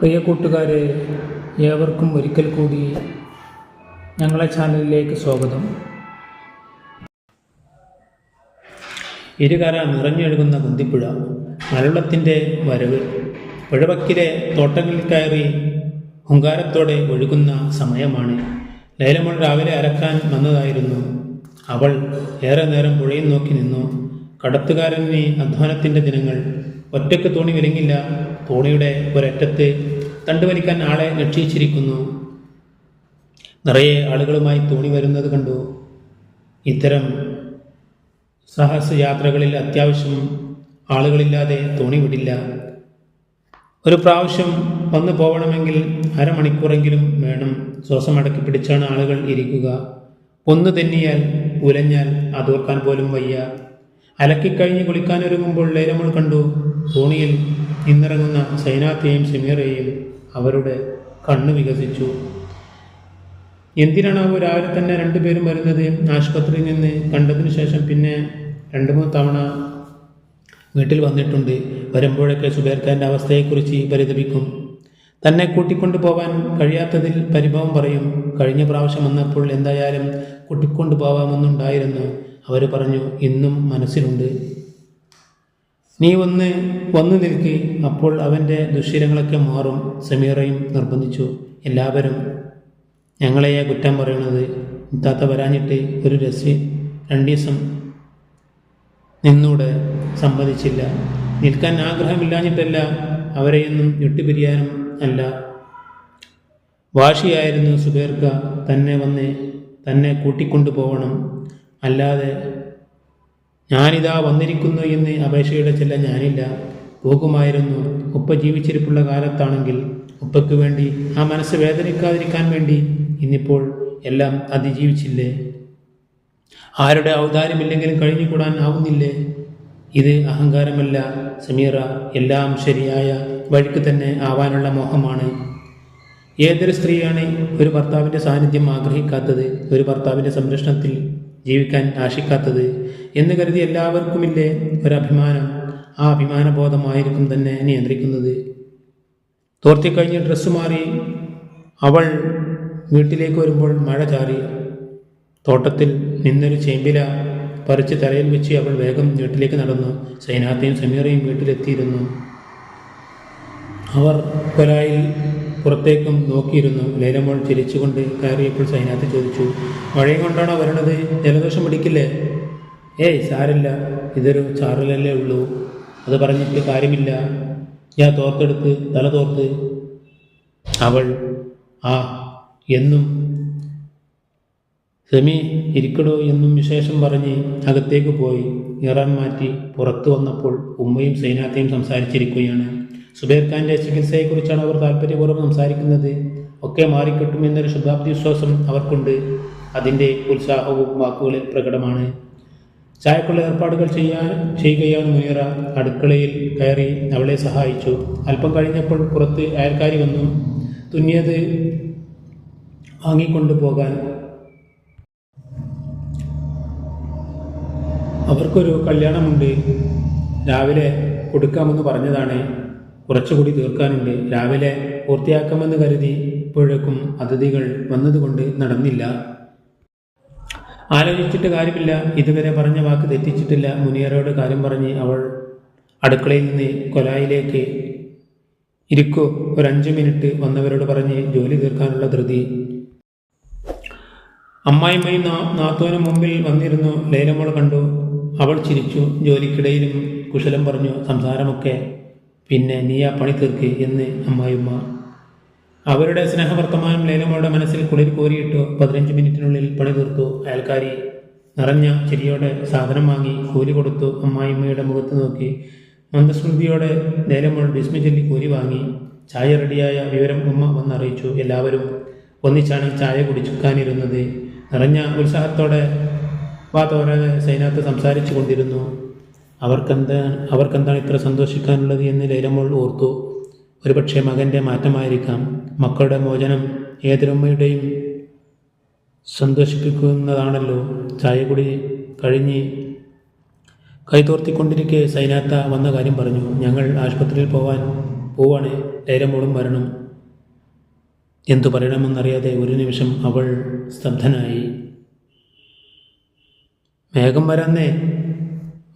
പ്രിയ കൂട്ടുകാരെ ഏവർക്കും ഒരിക്കൽ കൂടി ഞങ്ങളെ ചാനലിലേക്ക് സ്വാഗതം. ഇരുകര നിറഞ്ഞൊഴുകുന്ന കുന്തിപ്പുഴ മലവെള്ളത്തിന്റെ വരവ് പുഴവക്കിലെ തോട്ടങ്ങളിൽ കയറി ഹുങ്കാരത്തോടെ ഒഴുകുന്ന സമയമാണ്. ലൈലമോൾ രാവിലെ അരക്കാൻ വന്നതായിരുന്നു. അവൾ ഏറെ നേരം പുഴയിൽ നോക്കി നിന്നു. കടത്തുകാരനെ അധ്വാനത്തിന്റെ ദിനങ്ങൾ ഒറ്റയ്ക്ക് തോണി വിലങ്ങില്ല തോണിയുടെ ഒരറ്റത്ത് തണ്ടുവലിക്കാൻ ആളെ ലക്ഷിച്ചിരിക്കുന്നു. നിറയെ ആളുകളുമായി തോണി വരുന്നത് കണ്ടു. ഇത്തരം സാഹസയാത്രകളിൽ അത്യാവശ്യം ആളുകളില്ലാതെ തോണി വിടില്ല. ഒരു പ്രാവശ്യം വന്നു പോകണമെങ്കിൽ അരമണിക്കൂറെങ്കിലും വേണം. ശ്വാസം അടക്കി പിടിച്ചാണ് ആളുകൾ ഇരിക്കുക. ഒന്ന് തെന്നിയാൽ ഉലഞ്ഞാൽ അതോർക്കാൻ പോലും വയ്യ. അലക്കിക്കഴിഞ്ഞ് കുളിക്കാനൊരുങ്ങുമ്പോൾ ലൈലമോൾ കണ്ടു. തോണിയിൽ ഇന്നിറങ്ങുന്ന സൈനാത്തെയും ഷമീറയെയും അവരുടെ കണ്ണു വികസിച്ചു. എന്തിനാണാവോ രാവിലെ തന്നെ രണ്ടുപേരും വരുന്നത്? ആശുപത്രിയിൽ നിന്ന് കണ്ടതിന് ശേഷം പിന്നെ രണ്ട് മൂന്ന് തവണ വീട്ടിൽ വന്നിട്ടുണ്ട്. വരുമ്പോഴൊക്കെ സുബേർഖാന്റെ അവസ്ഥയെക്കുറിച്ച് പരിതപിക്കും. തന്നെ കൂട്ടിക്കൊണ്ടു പോകാൻ കഴിയാത്തതിൽ പരിഭവം പറയും. കഴിഞ്ഞ പ്രാവശ്യം വന്നപ്പോൾ എന്തായാലും കൂട്ടിക്കൊണ്ടു പോകാമെന്നുണ്ടായിരുന്നു അവർ പറഞ്ഞു ഇന്നും മനസ്സിലുണ്ട്. നീ ഒന്ന് വന്നു നിൽക്കി അപ്പോൾ അവന്റെ ദുശ്ശീലങ്ങളൊക്കെ മാറും. സമീറയും നിർബന്ധിച്ചു. എല്ലാവരും ഞങ്ങളെയാ കുറ്റം പറയണത് മുത്താത്ത വരാഞ്ഞിട്ട് ഒരു രസി രണ്ട് ദിവസം നിന്നൂടെ സമ്മതിച്ചില്ല. നിൽക്കാൻ ആഗ്രഹമില്ലാഞ്ഞിട്ടല്ല അവരെയൊന്നും വിട്ടുപിരിയാനും അല്ല. വാശിയായിരുന്നു സുബേർക്ക തന്നെ വന്ന് തന്നെ കൂട്ടിക്കൊണ്ടു പോകണം അല്ലാതെ ഞാനിതാ വന്നിരിക്കുന്നു എന്ന് അപേക്ഷയുടെ ചില ഞാനില്ല. പോകുമായിരുന്നു. ഉപ്പ ജീവിച്ചിരിപ്പുള്ള കാലത്താണെങ്കിൽ ഉപ്പയ്ക്ക് വേണ്ടി ആ മനസ്സ് വേദനിക്കാതിരിക്കാൻ വേണ്ടി ഇന്നിപ്പോൾ എല്ലാം അതിജീവിച്ചില്ലേ? ആരുടെ ഔദാര്യമില്ലെങ്കിലും കഴിഞ്ഞുകൂടാൻ ആവുന്നില്ലേ? ഇത് അഹങ്കാരമല്ല. സമീറ എല്ലാം ശരിയായ വഴിക്ക് തന്നെ ആവാനുള്ള മോഹമാണ്. ഏതൊരു സ്ത്രീയാണ് ഒരു ഭർത്താവിന്റെ സാന്നിധ്യം ആഗ്രഹിക്കാത്തത്? ഒരു ഭർത്താവിന്റെ സംരക്ഷണത്തിൽ ജീവിക്കാൻ ആശിക്കാത്തത് എന്ന് കരുതി എല്ലാവർക്കുമില്ലേ ഒരഭിമാനം? ആ അഭിമാനബോധമായിരിക്കും തന്നെ നിയന്ത്രിക്കുന്നത്. തോർത്തിക്കഴിഞ്ഞ് ഡ്രസ്സ് മാറി അവൾ വീട്ടിലേക്ക് വരുമ്പോൾ മഴ ചാറി. തോട്ടത്തിൽ നിന്നൊരു ചേമ്പില പറിച്ച് തലയിൽ വെച്ച് അവൾ വേഗം വീട്ടിലേക്ക് നടന്നു. സൈനാത്തെയും സമീറയും വീട്ടിലെത്തിയിരുന്നു. അവർ കൊലായിൽ പുറത്തേക്കും നോക്കിയിരുന്നു. ലൈലമോൾ ചിരിച്ചുകൊണ്ട് കയറിയപ്പോൾ സൈനാത്ത് ചോദിച്ചു മഴയും കൊണ്ടാണോ വരണത്? ജലദോഷം പിടിക്കില്ലേ? ഏയ് സാരില്ല ഇതൊരു ചാറലല്ലേ ഉള്ളൂ. അത് പറഞ്ഞിട്ട് കാര്യമില്ല. ഞാൻ തോർത്തെടുത്ത് തല തോർത്ത്. അവൾ ആ എന്നും സെമി ഇരിക്കടോ എന്നും വിശേഷം പറഞ്ഞ് അകത്തേക്ക് പോയി. ഇറാൻ മാറ്റി പുറത്തു വന്നപ്പോൾ ഉമ്മയും സൈനാത്തെയും സംസാരിച്ചിരിക്കുകയാണ്. സുബൈർ ഖാന്റെ ചികിത്സയെക്കുറിച്ചാണ് അവർ താല്പര്യപൂർവം സംസാരിക്കുന്നത്. ഒക്കെ മാറിക്കിട്ടും എന്നൊരു ശുദ്ധാപ്തി വിശ്വാസം അവർക്കുണ്ട്. അതിന്റെ ഉത്സാഹവും വാക്കുകളിൽ പ്രകടമാണ്. ചായക്കുള്ള ഏർപ്പാടുകൾ ചെയ്യാൻ ചെയ്യുകയാണ് മുനീറ അടുക്കളയിൽ കയറി അവളെ സഹായിച്ചു. അല്പം കഴിഞ്ഞപ്പോൾ പുറത്ത് അയൽക്കാരി വന്നു. തുന്നിയത് വാങ്ങിക്കൊണ്ടു പോകാൻ. അവർക്കൊരു കല്യാണമുണ്ട്. രാവിലെ കൊടുക്കാമെന്ന് പറഞ്ഞതാണ്. കുറച്ചുകൂടി തീർക്കാനുണ്ട്. രാവിലെ പൂർത്തിയാക്കാമെന്ന് കരുതി ഇപ്പോഴേക്കും അതിഥികൾ വന്നതുകൊണ്ട് നടന്നില്ല. ആലോചിച്ചിട്ട് കാര്യമില്ല. ഇതുവരെ പറഞ്ഞ വാക്ക് തെറ്റിച്ചിട്ടില്ല. മുനിയറോട് കാര്യം പറഞ്ഞ് അവൾ അടുക്കളയിൽ നിന്ന് കൊലായിലേക്ക് ഇരിക്കൂ. ഒരഞ്ച് മിനിറ്റ് വന്നവരോട് പറഞ്ഞ് ജോലി തീർക്കാനുള്ള ധൃതി. അമ്മായിമ്മയും നാത്തോനും മുമ്പിൽ വന്നിരുന്നു. ലേലമോൾ കണ്ടു. അവൾ ചിരിച്ചു. ജോലിക്കിടയിലും കുശലം പറഞ്ഞു. സംസാരമൊക്കെ പിന്നെ നീ ആ പണി തീർക്ക് എന്ന് അമ്മായിമ്മ അവരുടെ സ്നേഹവർത്തമാനം ലേലമ്മയുടെ മനസ്സിൽ കുളിർ കോരിയിട്ടോ പതിനഞ്ച് മിനിറ്റിനുള്ളിൽ പണി തീർത്തു. അയൽക്കാരി നിറഞ്ഞ ചിരിയോടെ സാധനം വാങ്ങി കൂലി കൊടുത്തു. അമ്മായിമ്മയുടെ മുഖത്ത് നോക്കി മന്ദസ്മൃതിയോടെ ലൈലമോൾ ഭീഷ്മി ചൊല്ലി കൂലി വാങ്ങി. ചായ റെഡിയായ വിവരം ഉമ്മ വന്നറിയിച്ചു. എല്ലാവരും ഒന്നിച്ചാണ് ചായ കുടിച്ചുക്കാനിരുന്നത്. നിറഞ്ഞ ഉത്സാഹത്തോടെ വാ തോരാതെ സൈനാത്ത് സംസാരിച്ചു കൊണ്ടിരുന്നു. അവർക്കെന്താ അവർക്കെന്താണ് ഇത്ര സന്തോഷിക്കാനുള്ളത് എന്ന് ലൈലമോൾ ഓർത്തു. ഒരുപക്ഷെ മകന്റെ മാറ്റമായിരിക്കാം. മക്കളുടെ മോചനം ഏതൊരുമ്മയുടെയും സന്തോഷിപ്പിക്കുന്നതാണല്ലോ. ചായകുടി കഴിഞ്ഞ് കൈതോർത്തിക്കൊണ്ടിരിക്കെ സൈനാത്ത വന്ന കാര്യം പറഞ്ഞു. ഞങ്ങൾ ആശുപത്രിയിൽ പോവാൻ പോവാണ് ലൈലമോളും വരണം എന്തു പറയണമെന്നറിയാതെ ഒരു നിമിഷം അവൾ സ്തബ്ധനായി. വേഗം വരാന്നേ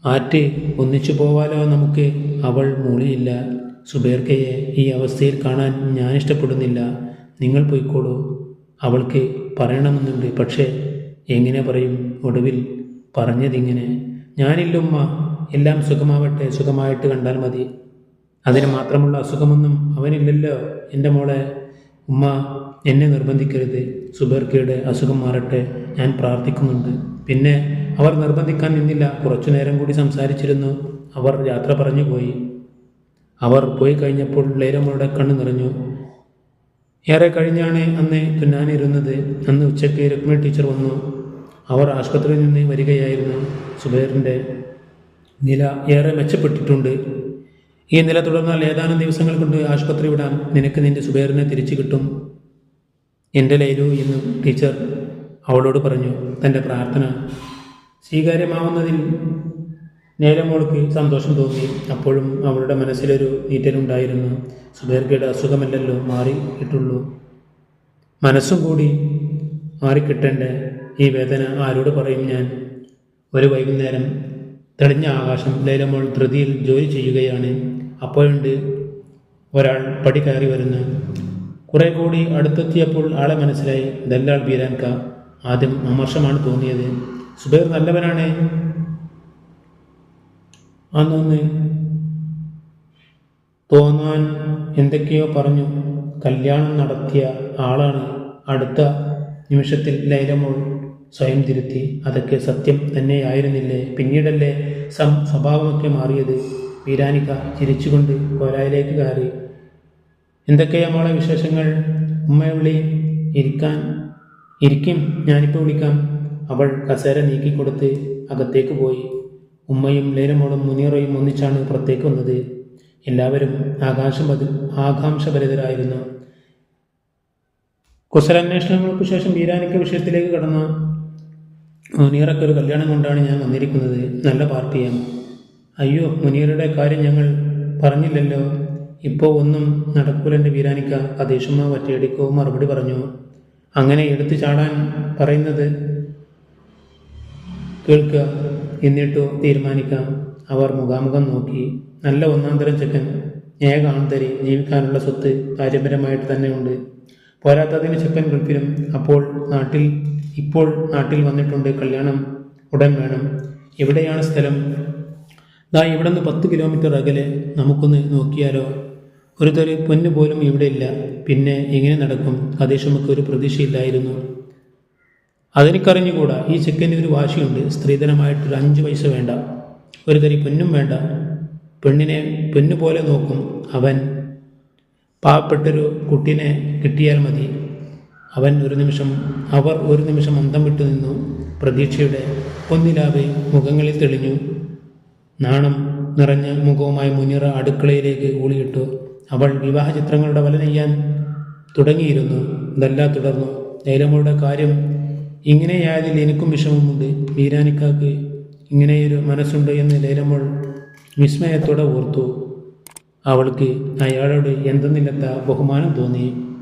മാറ്റ് ഒന്നിച്ചു പോവാലോ നമുക്ക്? അവൾ മൂളിയില്ല. സുബേർക്കയെ ഈ അവസ്ഥയിൽ കാണാൻ ഞാൻ ഇഷ്ടപ്പെടുന്നില്ല. നിങ്ങൾ പോയിക്കോളൂ. അവൾക്ക് പറയണമെന്നുണ്ട്. പക്ഷേ എങ്ങനെ പറയും? ഒടുവിൽ പറഞ്ഞതിങ്ങനെ. ഞാനില്ലുമ്മ എല്ലാം സുഖമാവട്ടെ. സുഖമായിട്ട് കണ്ടാൽ മതി. അതിന് മാത്രമുള്ള അസുഖമൊന്നും അവനില്ലല്ലോ എന്റെ മോളെ. ഉമ്മ എന്നെ നിർബന്ധിക്കരുത്. സുബർക്കയുടെ അസുഖം മാറട്ടെ. ഞാൻ പ്രാർത്ഥിക്കുന്നുണ്ട്. പിന്നെ അവർ നിർബന്ധിക്കാൻ നിന്നില്ല. കുറച്ചു നേരം കൂടി സംസാരിച്ചിരുന്നു. അവർ യാത്ര പറഞ്ഞു പോയി അവർ പോയി കഴിഞ്ഞപ്പോൾ ലൈലമ്മയുടെ കണ്ണു നിറഞ്ഞു. ഏറെ കഴിഞ്ഞാണ് അന്ന് തുന്നാനിരുന്നത്. അന്ന് ഉച്ചയ്ക്ക് രുക്മിണി ടീച്ചർ വന്നു. അവർ ആശുപത്രിയിൽ നിന്ന് വരികയായിരുന്നു. സുബൈറിന്റെ നില ഏറെ മെച്ചപ്പെട്ടിട്ടുണ്ട്. ഈ നില തുടർന്നാൽ ഏതാനും ദിവസങ്ങൾ കൊണ്ട് ആശുപത്രി വിടാൻ നിനക്ക് നിന്റെ സുബൈറിനെ തിരിച്ചു കിട്ടും. എന്റെ ലൈലു എന്ന് ടീച്ചർ അവളോട് പറഞ്ഞു തന്റെ പ്രാർത്ഥന സ്വീകാര്യമാവുന്നതിൽ നേരമോൾക്ക് സന്തോഷം തോന്നി. അപ്പോഴും അവളുടെ മനസ്സിലൊരു നീറ്റലുണ്ടായിരുന്നു. സുബേർഗയുടെ അസുഖമല്ലല്ലോ മാറിയിട്ടുള്ളൂ മനസ്സും കൂടി മാറിക്കിട്ടേണ്ട ഈ വേദന ആരോട് പറയും ഞാൻ? ഒരു വൈകുന്നേരം തെളിഞ്ഞ ആകാശം ലൈലമോൾ ധൃതിയിൽ ജോലി ചെയ്യുകയാണ്. അപ്പോഴുണ്ട് ഒരാൾ പടി കയറി വരുന്നു. കുറെ കൂടി അടുത്തെത്തിയപ്പോൾ ആളെ മനസ്സിലായി ദല്ലാൾ ബീരാൻക ആദ്യം അമർഷമാണ് തോന്നിയത്. സുബൈർ നല്ലവനാണ്. അന്നൊന്ന് തോന്നാൻ എന്തൊക്കെയോ പറഞ്ഞു. കല്യാണം നടത്തിയ ആളാണ്. അടുത്ത നിമിഷത്തിൽ ലൈലമോൾ സ്വയം തിരുത്തി അതൊക്കെ സത്യം തന്നെയായിരുന്നില്ലേ? പിന്നീടല്ലേ സം സ്വഭാവമൊക്കെ മാറിയത്? വീരാനിക ചിരിച്ചുകൊണ്ട് കോലായിലേക്ക് കയറി. എന്തൊക്കെയാ മോളെ വിശേഷങ്ങൾ? ഉമ്മയെ വിളി ഇരിക്കാൻ? ഇരിക്കും. ഞാനിപ്പോൾ വിളിക്കാം. അവൾ കസേര നീക്കിക്കൊടുത്ത് അകത്തേക്ക് പോയി. ഉമ്മയും ലേരമോളും മുനീറയും ഒന്നിച്ചാണ് പുറത്തേക്ക് വന്നത്. എല്ലാവരും ആകാശപതി ആകാംക്ഷഭരിതരായിരുന്നു. കുശലാന്വേഷണങ്ങൾക്ക് ശേഷം വീരാനിക്ക വിഷയത്തിലേക്ക് കടന്ന മുനീറൊക്കെ ഒരു കല്യാണം കൊണ്ടാണ് ഞാൻ വന്നിരിക്കുന്നത്. നല്ല പാർട്ടിയാണ്. അയ്യോ മുനീറുടെ കാര്യം ഞങ്ങൾ പറഞ്ഞില്ലല്ലോ. ഇപ്പോൾ ഒന്നും നടക്കൂലെന്റെ വീരാനിക്ക കദേശുമ്മ വറ്റിയടിക്കോ മറുപടി പറഞ്ഞു. അങ്ങനെ എടുത്തു ചാടാൻ പറയുന്നത് കേൾക്കുക എന്നിട്ടോ തീരുമാനിക്കാം. അവർ മുഖാമുഖം നോക്കി. നല്ല ഒന്നാം തരം ചെക്കൻ. ഏക ആന്തരി ജീവിക്കാനുള്ള സ്വത്ത് പാരമ്പര്യമായിട്ട് തന്നെ ഉണ്ട് പോരാത്തതിന് ചെക്കൻ ഗൾഫിലും അപ്പോൾ നാട്ടിൽ ഇപ്പോൾ നാട്ടിൽ വന്നിട്ടുണ്ട്. കല്യാണം ഉടൻ വേണം. എവിടെയാണ് സ്ഥലം? ദാ ഇവിടെ നിന്ന് പത്ത് കിലോമീറ്റർ അകലെ. നമുക്കൊന്ന് നോക്കിയാലോ. ഒരു തരി പൊന്നു പോലും ഇവിടെയില്ല പിന്നെ എങ്ങനെ നടക്കും? കദേശമൊക്കെ ഒരു പ്രതീക്ഷയില്ലായിരുന്നു. അതെനിക്കറിഞ്ഞുകൂടാ. ഈ ചെക്കന് ഒരു വാശിയുണ്ട്. സ്ത്രീധനമായിട്ടൊരു അഞ്ച് പൈസ വേണ്ട. ഒരു തരി പൊന്നും വേണ്ട. പെണ്ണിനെ പൊന്നു പോലെ നോക്കും. അവൻ പാവപ്പെട്ടൊരു കുട്ടീനെ കിട്ടിയാൽ മതി. അവൻ ഒരു നിമിഷം അവർ ഒരു നിമിഷം അന്തം വിട്ടു നിന്നു. പ്രതീക്ഷയുടെ ഒന്നിലാവെ മുഖങ്ങളിൽ തെളിഞ്ഞു. നാണം നിറഞ്ഞ മുഖവുമായി മുനിറ അടുക്കളയിലേക്ക് ഊളിയിട്ടു അവൾ വിവാഹ ചിത്രങ്ങളുടെ വല നെയ്യാൻ തുടങ്ങിയിരുന്നു. ഇതെല്ലാം തുടർന്നു ലൈലമ്മയുടെ കാര്യം ഇങ്ങനെയായതിൽ എനിക്കും വിഷമമുണ്ട്. വീരാനിക്കാക്ക് ഇങ്ങനെയൊരു മനസ്സുണ്ട് എന്ന് ലൈലമ്മൾ വിസ്മയത്തോടെ ഓർത്തു. അവൾക്ക് അയാളോട് എന്തെന്നില്ലാത്ത ബഹുമാനം തോന്നി.